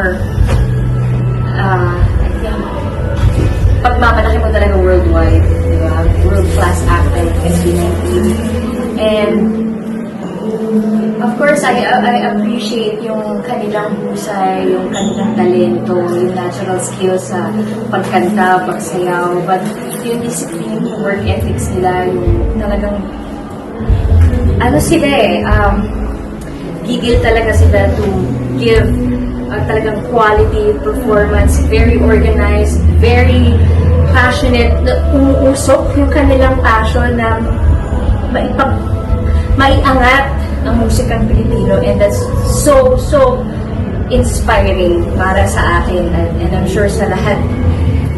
or uh, pagmamalaki mo talaga worldwide, di ba? World class actor, SB19. And of course, I, I appreciate yung kanilang husay, yung kanilang talento, yung natural skills sa pagkanta, pagsayaw, but yung discipline, yung work ethics nila, yung talagang ano sila eh, um, gigil talaga sila to give uh, talagang quality performance, very organized, very passionate, na umuusok yung kanilang passion na maipag, maiangat ang musikang Pilipino. And that's so, so inspiring para sa akin. And, and I'm sure sa lahat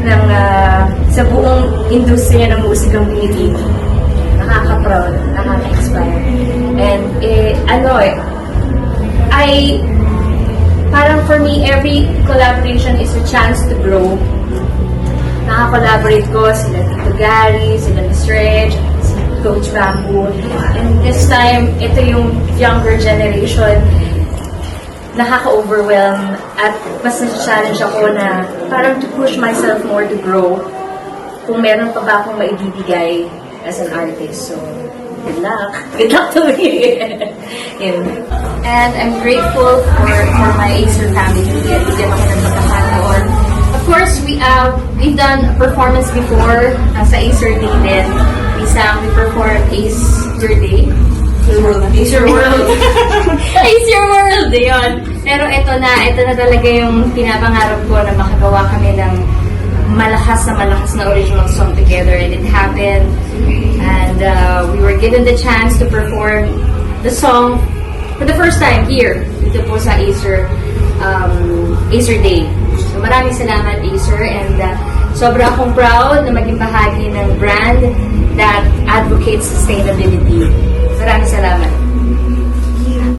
ng ah, sa buong industriya ng musikang Pilipino. Nakaka-proud, nakaka-inspire. And eh, ano eh I me every collaboration is a chance to grow. Nakaka-collaborate ko sila Tito Gary, sila Miss Reg, si Coach Bamboo. And this time, ito yung younger generation. Nakaka-overwhelm at mas na-challenge ako na parang to push myself more to grow. Kung meron pa ba akong maibibigay as an artist. So, good luck. Good luck to me. Yun. And I'm grateful for, for my Acer family. Bigyan bigyan ako ng pagkakataon. Of course, we uh, we've done a performance before uh, sa Acer Day din. We sang, we performed Ace Your Day. Ace Your World. Ace Your World! Yun. Pero ito na, ito na talaga yung pinapangarap ko na makagawa kami ng malakas na malakas na original song together and it happened. And uh, we were given the chance to perform the song for the first time here dito po sa Acer um, Acer Day. So maraming salamat Acer and uh, sobra akong proud na maging bahagi ng brand that advocates sustainability. Maraming salamat.